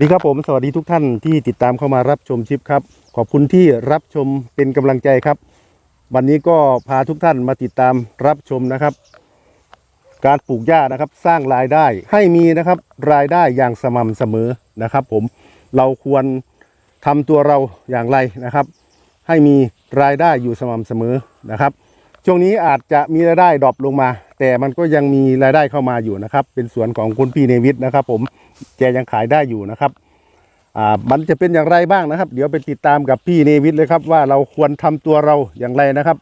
ดีครับผมสวัสดีทุกท่านที่ติดตามเข้ามารับชมชิปครับ ขอบคุณที่รับชมเป็นกำลังใจครับ วันนี้ก็พาทุกท่านมาติดตามรับชมนะครับ การปลูกหญ้านะครับสร้างรายได้ให้มีนะครับรายได้อย่างสม่ำเสมอนะครับ ผมเราควรทำตัวเราอย่างไรนะครับ ให้มีรายได้อยู่สม่ำเสมอนะครับ ช่วงนี้อาจจะมีรายได้ดรอปลงมา แต่มันก็ยังมีรายได้เข้ามาอยู่นะครับ เป็นสวนของคุณพี่เนวิทนะครับ ผมแกยังขายได้อยู่นะครับอ่ามันจะเป็นอย่างไรบ้างนะครับ เดี๋ยวไปติดตามกับพี่เนวิทเลยครับ ว่าเราควรทำตัวเราอย่างไรนะครับ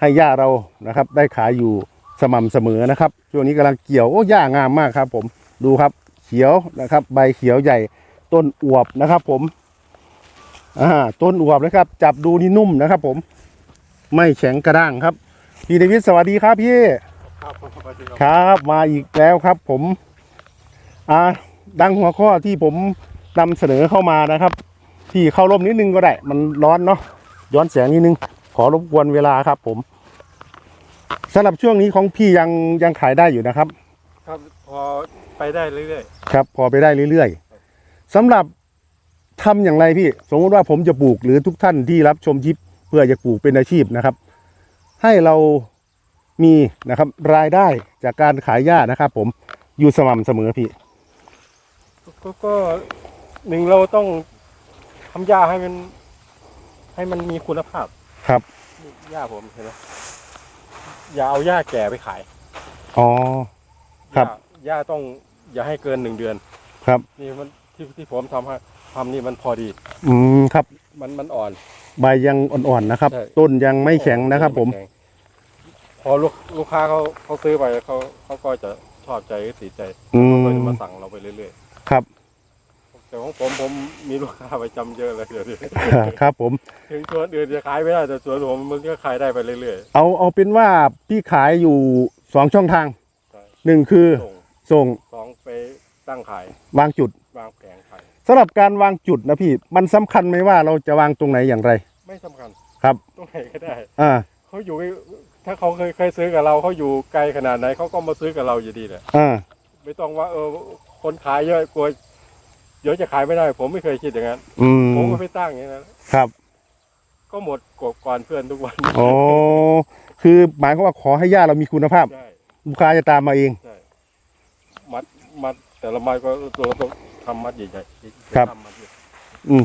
ให้หญ้าเรานะครับ ได้ขายอยู่สม่ำเสมอนะครับ ช่วงนี้กำลังเกี่ยวโอ้หญ้างามมากครับ ผมดูครับเขียวนะครับ ใบเขียวใหญ่ต้นอวบนะครับ ผมอ่าต้นอวบนะครับ จับดูนี่นุ่มนะครับ ผมไม่แข็งกระด้างครับ พี่เดวิดสวัสดีครับพี่ครับผมสวัสดีครับครับมาอีกแล้วครับ ผม อ่า ดังหัวข้อที่ผมนำเสนอเข้ามานะครับ ที่เข้าร่มนิดนึงก็ได้ มันร้อนเนาะย้อนแสงนิดนึง ขอรบกวนเวลาครับ ผมสำหรับช่วงนี้ของพี่ยังยังขายได้อยู่นะครับ ครับพอไปได้เรื่อยครับ พอไปได้เรื่อยๆสำหรับทำอย่างไรพี่ สมมติว่าผมจะปลูกหรือทุกท่านที่รับชมคลิปเพื่อจะปลูกเป็นอาชีพนะครับ ให้เรามีนะครับรายได้จากการขายหญ้านะครับผมอยู่สม่ำเสมอพี่ๆก็ก็หนึ่งเราต้องทำหญ้าให้มัน ให้มันมีคุณภาพครับนี่หญ้าผมเห็นไหมอย่าเอาหญ้าแก่ไปขายอ๋อ ครับ หญ้าหญ้าต้องอย่าให้เกินหนึ่งเดือน ครับ นี่มันที่ที่ผมทำให้ ทำนี่มันพอดี อืมครับ มันมันอ่อน ใบยังอ่อนๆนะครับ ใช่ ต้นยังไม่แข็งนะครับ ผมไแข็งพอลูกลูกค้าเขาเขาซื้อไปเขาเขาก็จะชอบใจติดใจอืเขาก็มจะมาสั่งเราไปเรื่อยครับ ๆ แต่ของผมผมมีลูกค้าประจำเยอะเลยเดี๋ยวนี้ ครับผม ถึงสวนอื่นจะขายไม่ได้แต่สวนผมมันก็ขายได้ไปเรื่อย เอาเอาเป็นว่าพี่ขายอยู่สองช่องทางๆใช่ หนึ่งคือส่งส่งสองไปตั้งขายวางจุดวางแผงขาย สำหรับการวางจุดนะพี่ มันสำคัญไหมว่าเราจะวางตรงไหนอย่างไร ไม่สำคัญครับ ตรงไหนก็ได้อ่า เขาอยู่ถ้าเขาเคยเคยซื้อกับเราเขาอยู่ไกลขนาดไหนเขาก็มาซื้อกับเราอยู่ดีแหละอ่า ไม่ต้องว่าเออคนขายเยอะกลัวเดี๋ยวจะขายไม่ได้ ผมไม่เคยคิดอย่างนั้นอืม ผมก็ไม่ตั้งอย่างนั้น ครับ ก็หมดกว่าก่อนเพื่อนทุกวันอ๋อ คือหมายความว่าขอให้หญ้าเรามีคุณภาพ ใช่ลูกค้าจะตามมาเอง ใช่มัดมัดแต่ละมัดก็เราต้อง ทำมัดใหญ่ๆครับ ทำมัดใหญ่อืม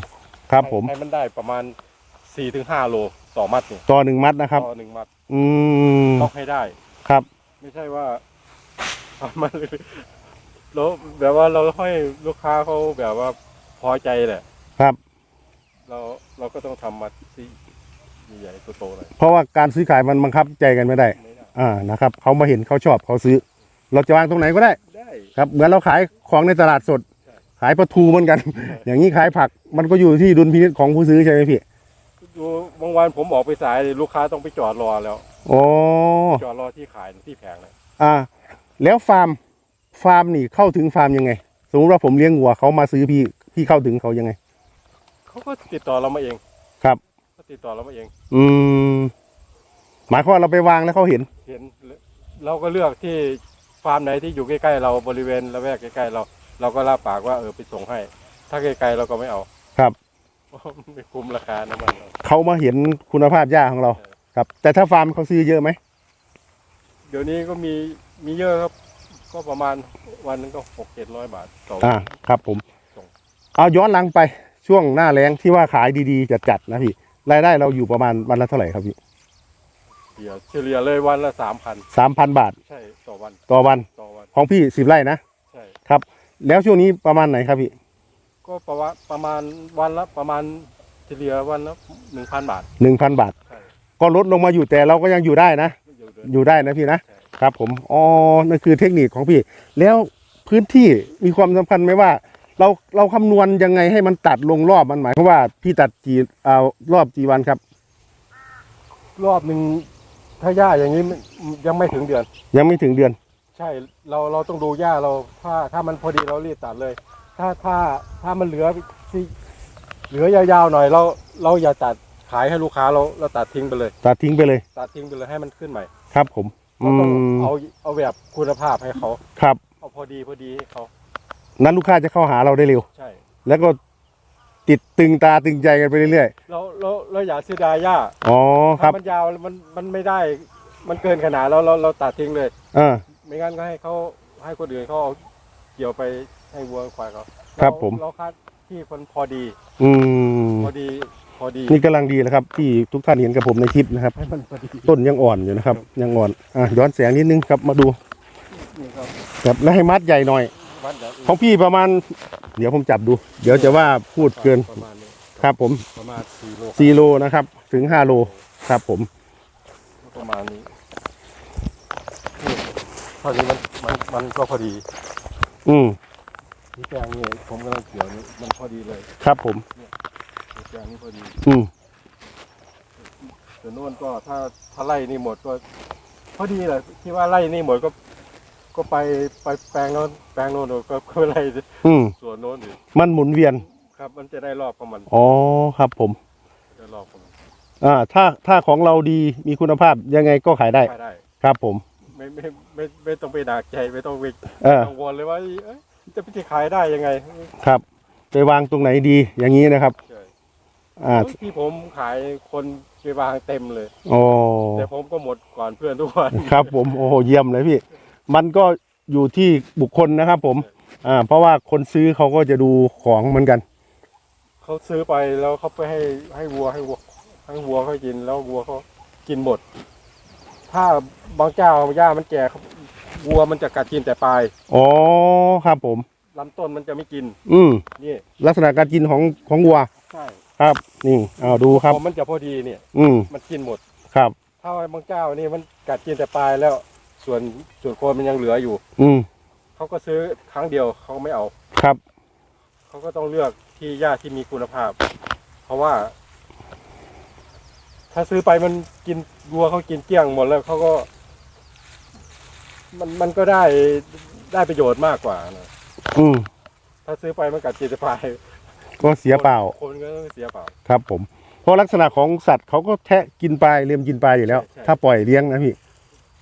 ครับผมให้มันได้ประมาณสี่ถึงห้าโลต่อมัดเนี่ยต่อหนึ่งมัดนะครับ ต่อหนึ่งมัดอืมต้องให้ได้ ครับ ไม่ใช่ว่าทำมาเลยแล้วแบบว่าเราให้ลูกค้าเขาแบบว่าพอใจแหละ ครับ เราเราก็ต้องทำมัดที่ใหญ่ๆโตๆหน่อยเพราะว่าการซื้อขายมันบังคับใจกันไม่ได้ ไม่ได้อ่านะครับเขามาเห็นเขาชอบเขาซื้อ เราจะวางตรงไหนก็ได้ ได้ ครับเหมือนเราขายของในตลาดสดใช่ ขายปลาทูเหมือนกัน อย่างนี้ขายผักมันก็อยู่ที่ดุลพินิจของผู้ซื้อใช่ไหมพี่ดูบางวันผมออกไปสายลูกค้าต้องไปจอดรอแล้วโอ้จอดรอที่ขายที่แผงเลยอ่า แล้วฟาร์มฟาร์มนี่เข้าถึงฟาร์มยังไง สมมติว่าผมเลี้ยงวัวเขามาซื้อพี่พี่เข้าถึงเขายังไงเขาก็ติดต่อเรามาเองครับเขาติดต่อเรามาเอง อืมหมายความว่าเราไปวางแล้วเขาเห็น เห็น เราก็เลือกที่ฟาร์มไหนที่อยู่ใกล้ๆเราบริเวณละแวกใกล้ๆเรา เราก็รับปากว่าเออไปส่งให้ ถ้าไกลๆเราก็ไม่เอาครับ เพราะมันไม่คุ้มราคาน้ำมันเราเขามาเห็นคุณภาพหญ้าของเรา ครับ แต่ถ้าฟาร์มเขาซื้อเยอะไหมเดี๋ยวนี้ก็มีมีเยอะครับ ก็ประมาณวันหนึงก็หกเจ็ดร้อยบาทต่อวันอ่าครับผม ส่ง เอาย้อนหลังไปช่วงหน้าแรงที่ว่าขายดีๆจัดๆนะพี่รายได้เราอยู่ประมาณวันละเท่าไหร่ครับพี่เดี๋ยวเฉลี่ยเลยวันละสามพันสามพันบาทใช่ต่อวันต่อวันต่อวันของพี่สิบไร่นะ ใช่ แล้วช่วงนี้ประมาณไหนครับพี่ก็ประมาณประมาณวันละประมาณเฉลี่ยวันละหนึ่งพันบาทหนึ่งพันบาท ใช่ก็ลดลงมาอยู่แต่เราก็ยังอยู่ได้นะอยู่เดือนอยู่ได้นะพี่นะใช่ครับผมอ๋อนั่นคือเทคนิคของพี่ แล้วพื้นที่มีความสำคัญไหมว่า เราเราคำนวณยังไงให้มันตัดลงรอบมันหมายความว่าพี่ตัดกี่เอารอบกี่วันครับ รอบหนึ่งถ้าหญ้าอย่างนี้มันยังไม่ถึงเดือนยังไม่ถึงเดือน ใช่เราเราต้องดูหญ้าเราถ้าถ้ามันพอดีเรารีบตัดเลย ถ้าถ้าถ้ามันเหลือที่เหลือยาวๆหน่อยเราเราอย่าตัดขายให้ลูกค้าเราเราตัดทิ้งไปเลย ตัดทิ้งไปเลย ตัดทิ้งไปเลยให้มันขึ้นใหม่ ครับผมอืเราต้องมเอาเอาแบบคุณภาพให้เขา ครับ เอาพอดีพอดีให้เขานั้นลูกค้าจะเข้าหาเราได้เร็ว ใช่อแล้วก็ติดตึงตาตึงใจกันไปเรื่อยเราเราเราอย่าเสียดายหญ้าๆ อ๋อครัถ้าบมันยาวมันมันไม่ได้ มันเกินขนาดเราเราเราตัดทิ้งเลยอ่า ไม่งั้นก็ให้เขาให้คนอื่นเขาเอาเกี่ยวไปให้วัวควายเขาครับผม เราคัดที่คนพอดี อืมพอดีพอดีนี่กำลังดีแล้วครับ ที่ทุกท่านเห็นกับผมในคลิปนะครับ ให้มันพอดีต้นยังอ่อนอยู่นะครับ ยังอ่อนอะย้อนแสงนิดนึงครับมาดูนี่ครับครับแล้วให้มัดใหญ่หน่อย วัดแบบของพี่ประมาณ เดี๋ยวผมจับดู เดี๋ยวจะว่าพูดเกินประมาณนี้ครับ ผมประมาณสี่โล4โลนะครับ ถึง5โลครับ ผมประมาณนี้นี่ เท่านี้มันมันมันก็พอดีอืมที่แปลงนี่ผมกำลังเกี่ยวนี่มันพอดีเลยครับผมที่แปลงนี้พอดีอืมแต่โน่นก็ถ้าถ้าไล่นี่หมดก็ พอดีแหละที่ว่าไล่นี่หมดก็ ก็ไปไปแปลงโน้นแปลงโน้นก็ก็ไล่อืมส่วนโน้นอีกมันหมุนเวียน ครับ มันจะได้รอบของมันอ๋อครับผม ได้รอบของมันอ่า ถ้าถ้าของเราดีมีคุณภาพยังไงก็ขายได้ ได้ได้ครับผม ไม่ไม่ไม่ไม่ต้องไปดักใจไม่ต้องไปเออ กังวลเลยว่าเอ้ยจะไปขายได้ยังไงครับไปวางตรงไหนดีอย่างนี้นะครับ ใช่อ่าที่ผมขายคนไปวางเต็มเลย โอ้แต่ผมก็หมดก่อนเพื่อนทุกวันครับ ผมโอ้โหเยี่ยมเลยพี่ มันก็อยู่ที่บุคคลนะครับ ผม อ่า เพราะว่าคนซื้อเขาก็จะดูของเหมือนกัน เขาซื้อไปแล้วเขาไปให้ให้วัวให้วัวให้วัวเขากินแล้ววัวเขากินหมด ถ้าบางเจ้าหญ้ามันแก่เขาวัวมันจะกัดกินแต่ปลายอ๋อครับผมลำต้นมันจะไม่กิน อืมนี่ลักษณะการกินของของวัวใช่ครับ นี่เอาดูครับพอมันจะพอดีเนี่ยอืมมันกินหมดครับถ้าบางเจ้านี่มันกัดกินแต่ปลายแล้ว ส่วนส่วนโคนมันยังเหลืออยู่ อืมเขาก็ซื้อครั้งเดียวเขาไม่เอาครับเขาก็ต้องเลือกที่หญ้าที่มีคุณภาพ เพราะว่า ถ้าซื้อไปมันกินวัวเขากินเกลี้ยงหมดแล้วเขาก็ มันมันก็ได้ได้ประโยชน์มากกว่านะอืมถ้าซื้อไปมันกัดกินแต่ปลายก็เสียเปล่า คนก็เสียเปล่า ครับผม เพราะลักษณะของสัตว์เขาก็แทะกินปลายเลียมกินปลายอยู่แล้ว ใช่ใช่ ถ้าปล่อยเลี้ยงนะพี่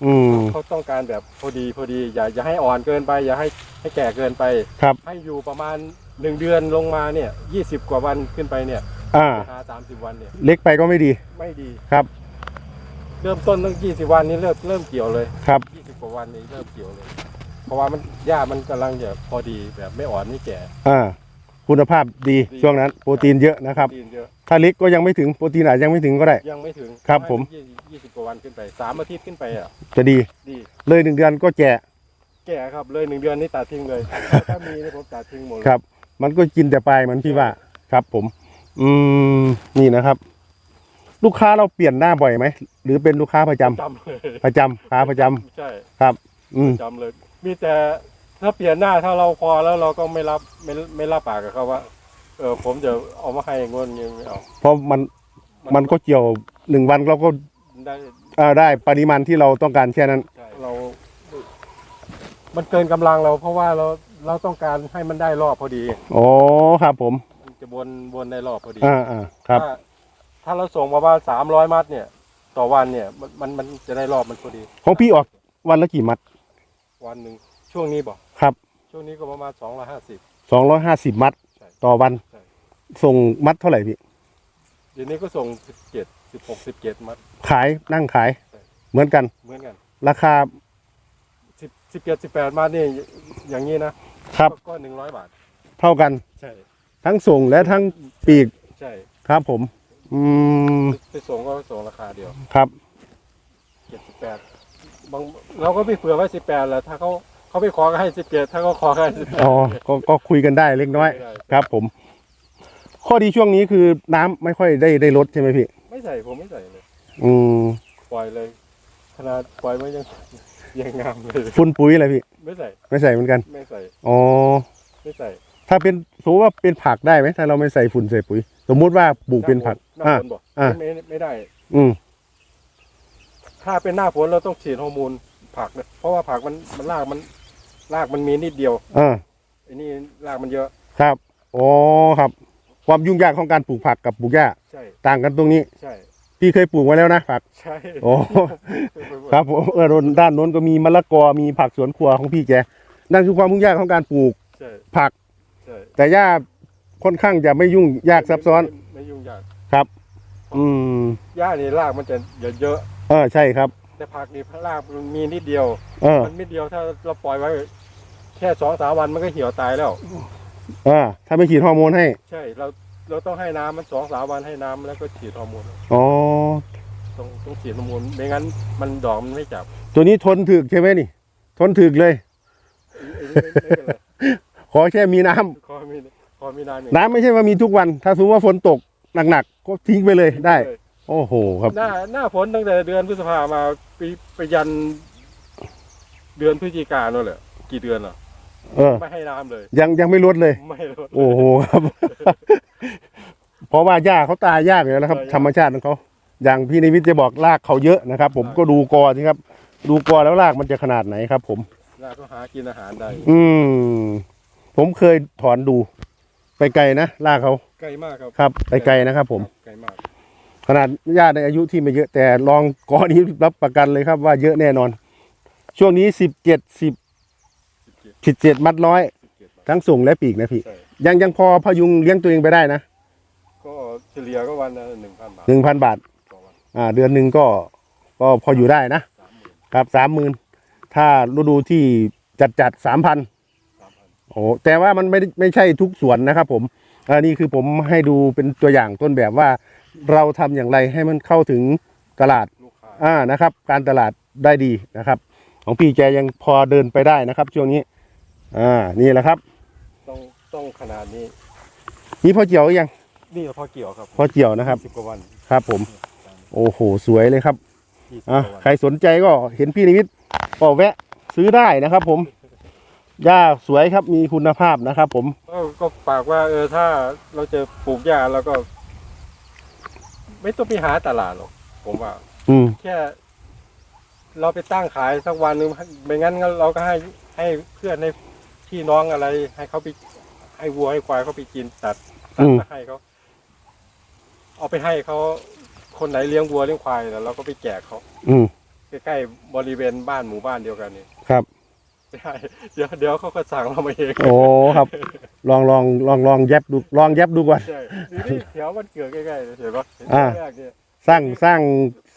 อืม เขาต้องการแบบพอดีพอดี อย่าอย่าให้อ่อนเกินไป อย่าให้ให้แก่เกินไป ครับ ให้อยู่ประมาณหนึ่งเดือนลงมาเนี่ยยี่สิบกว่าวันขึ้นไปเนี่ย อ่าหาสามสิบวันเนี่ยเล็กไปก็ไม่ดีไม่ดีครับ เริ่มต้นตั้งยี่สิบวันนี้เริ่มเริ่มเกี่ยวเลยครับยี่สิบกว่าวันนี้เริ่มเกี่ยวเลย เพราะว่ามันหญ้ามันกำลังจะพอดีแบบไม่อ่อนไม่แก่ อ่าคุณภาพดีดี ช่วงนั้น โปรตีนเยอะนะครับตีนเยอะถ้าเล็กก็ยังไม่ถึงโปรตีนอาจยังไม่ถึงก็ได้ ยังไม่ถึงครับผม ยี่สิบกว่าวันขึ้นไปสามอาทิตย์ขึ้นไปอะจะดีดี เลยหนึ่งเดือนก็แก่แก่ครับเลยหนึ่งเดือนนี่ตัดทิ้งเลย ถ้ามีนี่ผมตัดทิ้งหมดเลย ครับ มันก็กินแต่ปลายเหมือนพี่ว่าครับผม อืมนี่นะครับ ลูกค้าเราเปลี่ยนหน้าบ่อยไหมหรือเป็นลูกค้าประจำจำเลยประจำค้าประจำใช่ครับ อืมจำเลย มีแต่ถ้าเปลี่ยนหน้าถ้าเราพอแล้วเราก็ไม่รับไม่ไม่รับปากกับเขาว่าเออผมจะเอามาให้งวดนี้ไม่เอาเพราะมันมันก็เกี่ยวหนึ่งวันเราก็ได้อ่าได้ปริมาณที่เราต้องการแค่นั้น ใช่เรา มันเกินกำลังเรา เพราะว่าเราเราต้องการให้มันได้รอบพอดี อ๋อครับผมมัน จะวนวนได้รอบพอดีอ่าอ่าครับ ถ้าถ้าเราส่งประมาณสามร้อยมัดเนี่ย ต่อวันเนี่ยมันมันมันจะได้รอบมันพอดี ของพี่ออกวันละกี่มัดวันหนึ่งช่วงนี้บอกครับช่วงนี้ก็ประมาณสองร้อยห้าสิบ สองร้อยห้าสิบมัด ใช่ต่อวัน ใช่ ส่งมัดเท่าไหร่พี่ เดี๋ยวนี้ก็ส่งสิบเจ็ดสิบหกสิบเจ็ดมัด ขายนั่งขาย ใช่ เหมือนกัน เหมือนกันราคาสิบสิบเจ็ดสิบแปดมัดนี่อย่างนี้นะครับ ก็หนึ่งร้อยบาท เท่ากัน ใช่ ทั้งส่งและทั้งปีกใช่ครับผม อืมไปส่งก็ส่งราคาเดียวครับเจ็ดสิบแปดบางเราก็ไม่เผื่อไว้สิบแปดแหละถ้าเขาเขาไปขอก็ให้สิบเจ็ดถ้าเขาขอก็ให้สิบแปดอ๋อก็ก็คุยกันได้เล็กน้อยได้ครับ ผม ข้อดีช่วงนี้คือน้ำไม่ค่อยได้ได้ลดใช่ไหมพี่ไม่ใส่ผมไม่ใส่เลย อืมปล่อยเลย ขนาดปล่อยมันยังยังงามเลยฝุ่นปุ๋ยอะไรพี่ ไม่ใส่ ไม่ใส่เหมือนกัน ไม่ใส่อ๋อไม่ใส่ ถ้าเป็นสมมติว่าเป็นผักได้ไหมถ้าเราไม่ใส่ฝุ่นใส่ปุ๋ย สมมุติว่าปลูกเป็นผัก หน้าอ่าฝนบอกอ่าไม่ไม่ไม่ได้ อืม ถ้าเป็นหน้าฝนเราต้องฉีดฮอร์โมนผักเนี่ยเพราะว่าผักมันมันรากมันรากมันมีนิดเดียวอ่า ไอ้นี่รากมันเยอะ ครับอ๋อครับ ความยุ่งยากของการปลูกผักกับปลูกหญ้าใช่ต่างกันตรงนี้ ใช่พี่เคยปลูกมาแล้วนะผัก ใช่โอ้ ครับผมเออด้านโน้นก็มีมะละกอมีผักสวนครัวของพี่แกนั่นคือความยุ่งยากของการปลูกใช่ผักใช่ แต่หญ้าค่อนข้างจะไม่ยุ่งยากซับซ้อนไม่ไม่ยุ่งยากครับ อืมหญ้านี่รากมันจะเยอะเออใช่ครับๆแต่ผักนี่รากมันมีนิดเดียวเออมันนิดเดียวถ้าเราปล่อยไว้ แค่สองสามวันมันก็เหี่ยวตายแล้วเออถ้าไม่ฉีดฮอร์โมนให้ ใช่ เราเราต้องให้น้ำมันสองสามวันให้น้ำแล้วก็ฉีดฮอร์โมนอ๋อต้องต้องฉีดฮอร์โมนไม่งั้น มันดอกมันไม่จับ ตัวนี้ทนถึกใช่ไหมนี่ ทนถึกเลย ไอ้นี่ไม่ไม่เป็นไรขอแค่มีน้ำคอมีคอมีน้ำอย่างน้ำไม่ใช่ว่ามีทุกวัน ถ้าสมมติว่าฝนตกหนักๆก็ทิ้งไปเลยได้เลยโอ้โหครับ หน้าหน้าฝนตั้งแต่เดือนพฤษภามาไปไปยัน เดือนพฤศจิกายนนั่นแหละกี่เดือนอะเออ ไม่ให้น้ำเลย ยังยังไม่ลดเลย ไม่ลด โอ้โหครับ เพราะว่าหญ้าเขาตายยากอยู่แล้วครับตายยากธรรมชาติของเขา อย่างพี่นิวิทย์จะบอกรากเขาเยอะนะครับ ผมก็ดูกอสิครับ ดูกอแล้วรากมันจะขนาดไหนครับ ผม หน้าก็หากินอาหารได้ อืม ผมเคยถอนดูไปไกลนะรากเขาไกลมากครับครับไปไกลนะครับผมไกลมาก ขนาดญาติในอายุที่ไม่เยอะแต่ลองกอนี้รับประกันเลยครับว่าเยอะแน่นอน ช่วงนี้สิบเจ็ดสิบสิบเจ็ดมัดร้อยเจ็ดบาททั้งส่งและปีกนะพี่ใช่ยังยังพอพยุงเลี้ยงตัวเองไปได้นะ ก็เฉลี่ยก็วันละหนึ่งพันบาทหนึ่งพันบาทต่อวันอ่า เดือนหนึ่งก็ก็พออยู่ได้นะสามหมื่นครับสามหมื่นถ้าฤดูที่จัดจัดสามพันสามพัน โอ้แต่ว่ามันไม่ได้ไม่ใช่ทุกสวนนะครับ ผมอันนี้คือผมให้ดูเป็นตัวอย่างต้นแบบว่า เราทำอย่างไรให้มันเข้าถึงตลาดลูกค้าอ่านะครับ การตลาดได้ดีนะครับ ของพี่แกยังพอเดินไปได้นะครับ ช่วงนี้ อ่านี่แหละครับ ต้องต้องขนาดนี้ นี่พอเกี่ยวหรือยังนี่พอเกี่ยวครับพอเกี่ยวนะครับสิบกว่าวันครับ ผม โอ้โหสวยเลยครับยี่สิบกอะว่าวันใครสนใจก็เห็นพี่นิมิตก็แวะซื้อได้นะครับ ผม หญ้าสวยครับมีคุณภาพนะครับ ผมก็ก็ฝากว่าเออถ้าเราจะปลูกหญ้าแล้วก็ ไม่ต้องไปหาตลาดหรอกผมว่า อืม แค่ เราไปตั้งขายสักวันหนึ่งไม่งั้นเราก็ให้ให้เพื่อนให้พี่น้องอะไร ให้เขาไปให้วัวให้ควายเขาไปกินตัดตัดมาให้เขาเอาไปให้เขาคนไหนเลี้ยงวัวเลี้ยงควายแล้วเราก็ไปแจกเขาอืมใกล้ๆบริเวณบ้านหมู่บ้านเดียวกันนี่ครับ ใช่เดี๋ยวเดี๋ยวเขาก็สั่งเรามาเองโอ้ครับ ลองลองลองลองแยบดูลองแยบดูก่อน ใช่นี่นี่แถวมันเกิดใกล้ๆเลยเห็นปะเห็นอ่า แรกเนี่ยสร้างสร้าง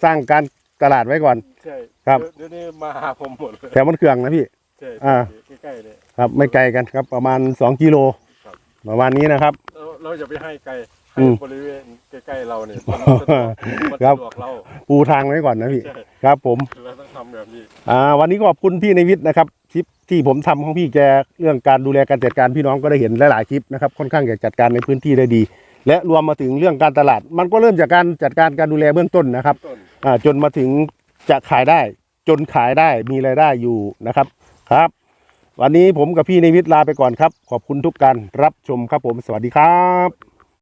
สร้างการตลาดไว้ก่อน ใช่ครับ เดี๋ยวเดี๋ยวนี้มาหาผมหมดเลยแถวมันเครื่องนะพี่ ใช่อ่า ใกล้ๆเนี่ย ครับ ไม่ไกลกันครับประมาณสองกิโลครับ ประมาณนี้นะครับ เราเราอย่าไปให้ไกลอื ให้มบริเวณใกล้ๆเราเนี่ยมันสะดวกมันครับสะดวกเราปูทางไว้ก่อนนะพี่ใช่ครับผม เราต้องทำแบบนี้ อ่า วันนี้ก็ขอบคุณพี่ในวิทย์นะครับคลิปที่ผมทำของพี่แกเรื่องการดูแลการจัดการพี่น้องก็ได้เห็นหลายๆคลิปนะครับค่อนข้างจะจัดการในพื้นที่ได้ดี และรวมมาถึงเรื่องการตลาด มันก็เริ่มจากการจัดการการดูแลเบื้องต้นนะครับต้น อ่าจนมาถึงจะขายได้จนขายได้มีรายได้อยู่นะครับครับ วันนี้ผมกับพี่ในวิทย์ลาไปก่อนครับ ขอบคุณทุกการรับชมครับผมสวัสดีครับ